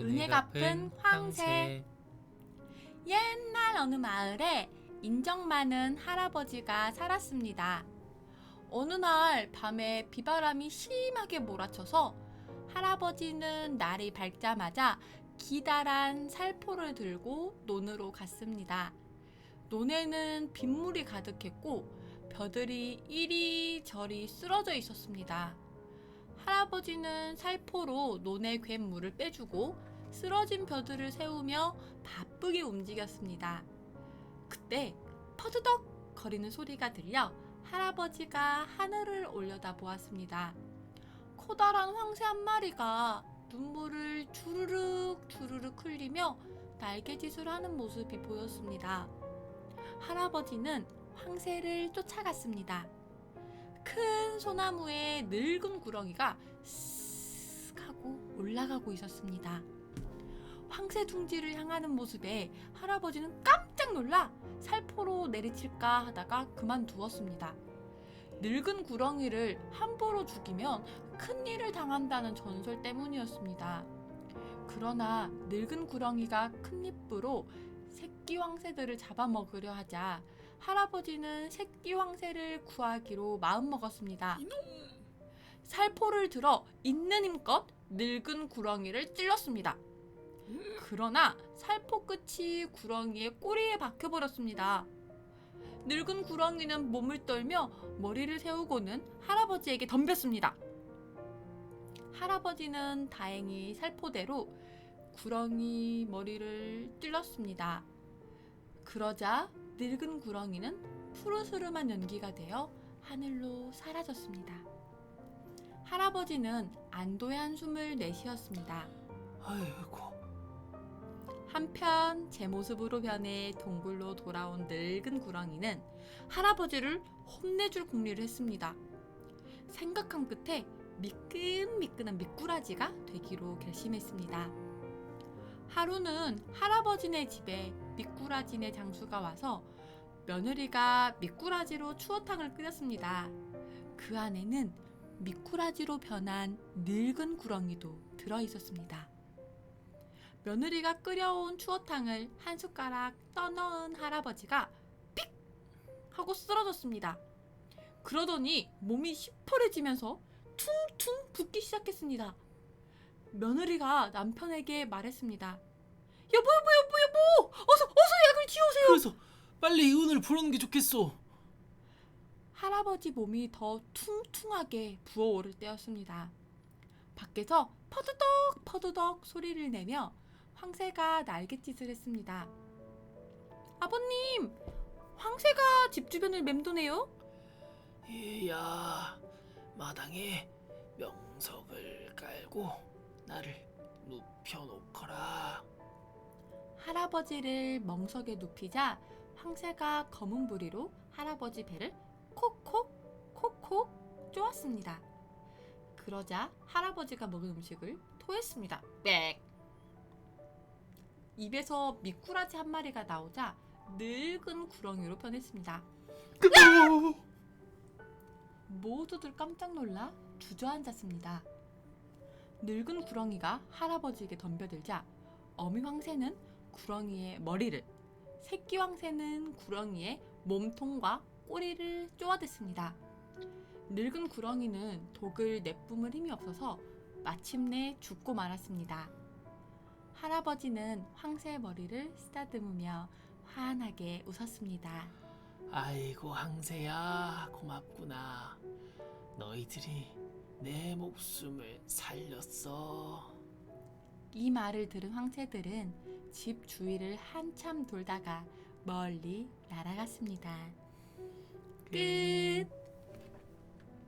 은혜 갚은 황새. 옛날 어느 마을에 인정 많은 할아버지가 살았습니다. 어느 날 밤에 비바람이 심하게 몰아쳐서 할아버지는 날이 밝자마자 기다란 살포를 들고 논으로 갔습니다. 논에는 빗물이 가득했고 벼들이 이리저리 쓰러져 있었습니다. 할아버지는 살포로 논의 괸물을 빼주고 쓰러진 벼들을 세우며 바쁘게 움직였습니다. 그때 퍼드덕 거리는 소리가 들려 할아버지가 하늘을 올려다 보았습니다. 커다란 황새 한 마리가 눈물을 주르륵 주르륵 흘리며 날개짓을 하는 모습이 보였습니다. 할아버지는 황새를 쫓아갔습니다. 큰 소나무에 늙은 구렁이가 쓱 하고 올라가고 있었습니다. 황새 둥지를 향하는 모습에 할아버지는 깜짝 놀라 살포로 내리칠까 하다가 그만두었습니다. 늙은 구렁이를 함부로 죽이면 큰일을 당한다는 전설 때문이었습니다. 그러나 늙은 구렁이가 큰 입으로 새끼 황새들을 잡아먹으려 하자 할아버지는 새끼 황새를 구하기로 마음먹었습니다. 살포를 들어 있는 힘껏 늙은 구렁이를 찔렀습니다. 그러나 살포 끝이 구렁이의 꼬리에 박혀버렸습니다. 늙은 구렁이는 몸을 떨며 머리를 세우고는 할아버지에게 덤볐습니다. 할아버지는 다행히 살포대로 구렁이 머리를 찔렀습니다. 그러자 늙은 구렁이는 푸르스름한 연기가 되어 하늘로 사라졌습니다. 할아버지는 안도의 한숨을 내쉬었습니다. 아이고 한편 제 모습으로 변해 동굴로 돌아온 늙은 구렁이는 할아버지를 혼내줄 궁리를 했습니다. 생각한 끝에 미끈미끈한 미꾸라지가 되기로 결심했습니다. 하루는 할아버지네 집에 미꾸라지네 장수가 와서 며느리가 미꾸라지로 추어탕을 끓였습니다. 그 안에는 미꾸라지로 변한 늙은 구렁이도 들어 있었습니다. 며느리가 끓여온 추어탕을 한 숟가락 떠넣은 할아버지가 픽 하고 쓰러졌습니다. 그러더니 몸이 시퍼래지면서 퉁퉁 붓기 시작했습니다. 며느리가 남편에게 말했습니다. 여보 여보 여보 여보 어서 어서 약을 지우세요. 그래서 빨리 의원을 부르는 게 좋겠어 할아버지 몸이 더 퉁퉁하게 부어오를 때였습니다. 밖에서 퍼드덕 퍼드덕 소리를 내며 황새가 날갯짓을 했습니다. 아버님, 황새가 집 주변을 맴도네요. 이야 마당에 명석을 깔고 나를 눕혀놓거라 할아버지를 멍석에 눕히자 황새가 검은 부리로 할아버지 배를 콕콕 콕콕 쪼았습니다. 그러자 할아버지가 먹은 음식을 토했습니다. 빽. 입에서 미꾸라지 한 마리가 나오자 늙은 구렁이로 변했습니다. 모두들 깜짝 놀라 주저앉았습니다. 늙은 구렁이가 할아버지에게 덤벼들자 어미 황새는 구렁이의 머리를, 새끼 황새는 구렁이의 몸통과 꼬리를 쪼아댔습니다. 늙은 구렁이는 독을 내뿜을 힘이 없어서 마침내 죽고 말았습니다. 할아버지는 황새의 머리를 쓰다듬으며 환하게 웃었습니다. 아이고 항세야 고맙구나 너희들이 내 목숨을 살렸어 이 말을 들은 황새들은 집 주위를 한참 돌다가 멀리 날아갔습니다. 끝.